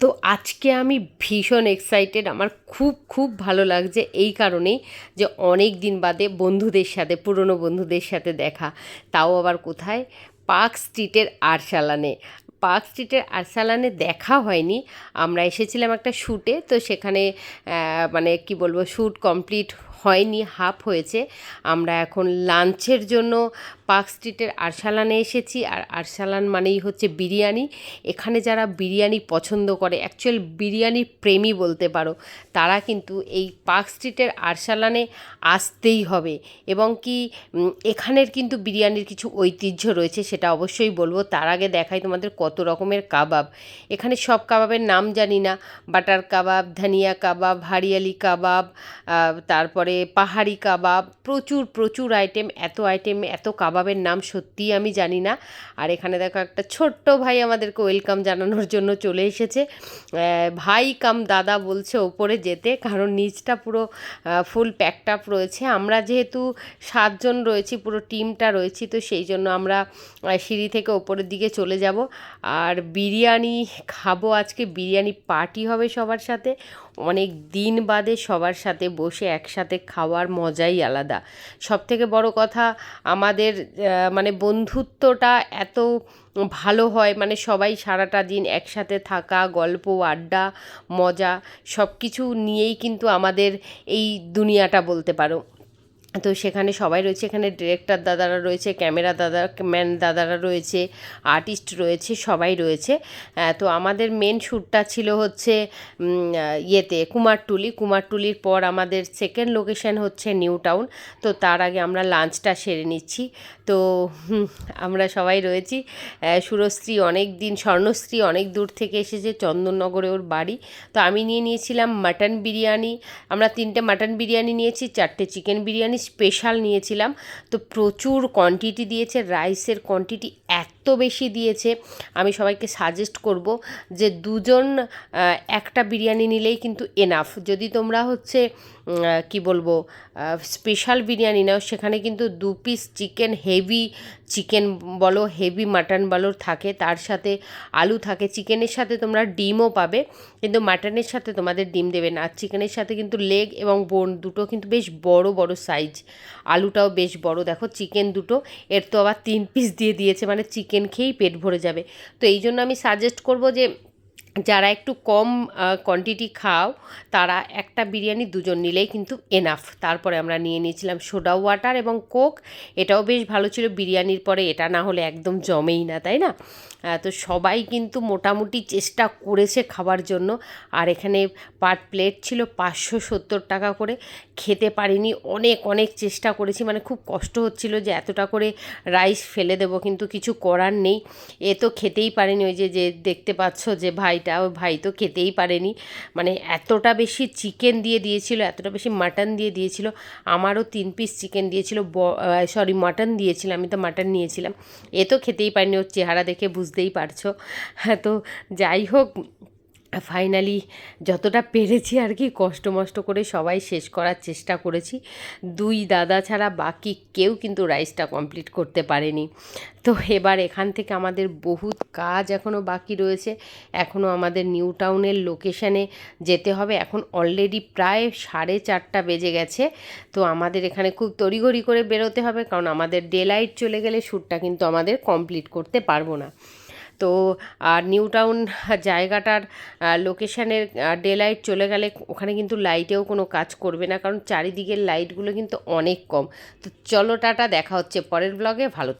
তো আজকে আমি ভীষণ এক্সাইটেড আমার খুব খুব ভালো লাগছে এই কারণেই যে অনেক দিন বাদে বন্ধুদের সাথে, পুরনো বন্ধুদের সাথে দেখা। তাও আবার কোথায়? পার্ক স্ট্রিটের আরশালানে। পার্ক স্ট্রিটের আরসালানে দেখা হয়নি। আমরা এসেছিলাম একটা শ্যুটে তো সেখানে মানে কি বলব শ্যুট কমপ্লিট হয়নি হাফ হয়েছে। আমরা এখন লাঞ্চের জন্য পার্ক স্ট্রিটের আরসালানে এসেছি। আর আরসালান মানেই হচ্ছে বিরিয়ানি। এখানে যারা বিরিয়ানি পছন্দ করে অ্যাকচুয়াল বিরিয়ানি প্রেমী বলতে পারো তারা কিন্তু এই পার্ক স্ট্রিটের আরসালানে আসতেই হবে। এবং কি এখানের কিন্তু বিরিয়ানির কিছু ঐতিহ্য রয়েছে সেটা অবশ্যই বলব। তার আগে দেখাই তোমাদের কত রকমের কাবাব। এখানে সব কাবাবের নাম জানি না বাটার কাবাব ধনিয়া কাবাব হারিয়ালি কাবাব আহ, তারপরে পাহাড়ি কাবাব, প্রচুর প্রচুর আইটেম এত আইটেম এত কাবাবের নাম সত্যিই আমি জানি না। আর এখানে দেখো একটা ছোট্ট ভাই আমাদেরকে ওয়েলকাম জানানোর জন্য চলে এসেছে। ভাই কাম দাদা বলছে ওপরে যেতে, কারণ নিচটা পুরো ফুল প্যাকড আপ রয়েছে। আমরা যেহেতু সাতজন রয়েছি, পুরো টিমটা রয়েছি, তো সেই জন্য আমরা সিঁড়ি থেকে ওপরের দিকে চলে যাব। আর বিরিয়ানি খাব আজকে, বিরিয়ানি পার্টি হবে সবার সাথে। অনেক দিন বাদে সবার সাথে বসে একসাথে খাওয়ার মজাই আলাদা। সব থেকে বড় কথা, আমাদের মানে বন্ধুত্বটা এত ভালো হয় মানে সবাই সারাটা দিন একসাথে থাকা, গল্প, আড্ডা, মজা সব কিছু নিয়েই কিন্তু আমাদের এই দুনিয়াটা বলতে পারো। তো সেখানে সবাই রয়েছে, এখানে ডিরেক্টর দাদারা রয়েছে ক্যামেরা দাদা ম্যান দাদারা রয়েছে আর্টিস্ট রয়েছে, সবাই রয়েছে। তো আমাদের মেন শ্যুটটা ছিল হচ্ছে ইয়েতে কুমারটুলি। কুমারটুলির পর আমাদের সেকেন্ড লোকেশন হচ্ছে নিউ টাউন তো তার আগে আমরা লাঞ্চটা সেরে নিচ্ছি। তো আমরা সবাই রয়েছি। সুরশ্রী অনেক দিন স্বর্ণশ্রী অনেক দূর থেকে এসেছে, চন্দননগরে ওর বাড়ি। তো আমি নিয়ে নিয়েছিলাম মাটন বিরিয়ানি। আমরা তিনটে মাটন বিরিয়ানি নিয়েছি, চারটে চিকেন বিরিয়ানি স্পেশাল নিয়েছিলাম। তো প্রচুর কোয়ান্টিটি দিয়েছে রাইসের কোয়ান্টিটি এত বেশি দিয়েছে, আমি সবাইকে সাজেস্ট করব যে দুজন একটা বিরিয়ানি নিলেই কিন্তু এনাফ যদি তোমরা হচ্ছে কি বলব স্পেশাল বিরিয়ানি নাও, সেখানে কিন্তু দু পিস চিকেন হেভি চিকেন বলো হেভি মাটন বলো থাকে, তার সাথে আলু থাকে। চিকেনের সাথে তোমরা ডিমও পাবে, কিন্তু মাটনের সাথে তোমাদের ডিম দেবে না। আর চিকেনের সাথে কিন্তু লেগ এবং বোন দুটো কিন্তু বেশ বড় বড় সাইজ আলুটাও বেশ বড়। দেখো চিকেন দুটো, এর তো আবার তিন পিস দিয়ে দিয়েছে। মানে চিকেন খেয়েই পেট ভরে যাবে। তো এই জন্য আমি সাজেস্ট করব যে যারা একটু কম কোয়ান্টিটি খাও, তারা একটা বিরিয়ানি দুজন নিলেই কিন্তু এনাফ তারপরে আমরা নিয়ে নিয়েছিলাম সোডা ওয়াটার এবং কোক এটাও বেশ ভালো ছিল বিরিয়ানির পরে, এটা না হলে একদম জমেই না, তাই না? তো সবাই কিন্তু মোটামুটি চেষ্টা করেছে খাবার জন্য। আর এখানে পার প্লেট ছিল পাঁচশো সত্তর টাকা করে। খেতে পারিনি, অনেক অনেক চেষ্টা করেছি। মানে খুব কষ্ট হচ্ছিল যে এতটা করে রাইস ফেলে দেবো, কিন্তু কিছু করার নেই। এ তো খেতেই পারেনি, ওই যে যে দেখতে পাচ্ছ যে ভাইটা ওই ভাই তো খেতেই পারেনি। মানে এতটা বেশি চিকেন দিয়ে দিয়েছিল, এতটা বেশি মাটন দিয়ে দিয়েছিল, আমারও তিন পিস চিকেন দিয়েছিল সরি মাটন দিয়েছিল, আমি তো মাটন নিয়েছিলাম। এ তো খেতেই পারিনি, ওর চেহারা দেখে বুঝতেই পারছ। হ্যাঁ তো যাই হোক ফাইনালি যতটা পেরেছি আর কি, কষ্ট মষ্ট করে সবাই শেষ করার চেষ্টা করেছি। দুই দাদা ছাড়া বাকি কেউ কিন্তু রাইসটা কমপ্লিট করতে পারেনি। তো এবার এখান থেকে আমাদের বহুত কাজ এখনও বাকি রয়েছে। এখনও আমাদের নিউ টাউনের লোকেশানে যেতে হবে। এখন অলরেডি প্রায় সাড়ে চারটা বেজে গেছে। তো আমাদের এখানে খুব তড়িঘড়ি করে বেরোতে হবে, কারণ আমাদের ডে লাইট চলে গেলে শ্যুটটা কিন্তু আমাদের কমপ্লিট করতে পারব না। তো, আর নিউ টাউন জায়গাটার লোকেশানের ডে লাইট চলে গেলে ওখানে কিন্তু লাইটেও কোনো কাজ করবে না, কারণ চারিদিকের লাইটগুলো কিন্তু অনেক কম। তো চলো টাটা, দেখা হচ্ছে পরের ব্লগে ভালো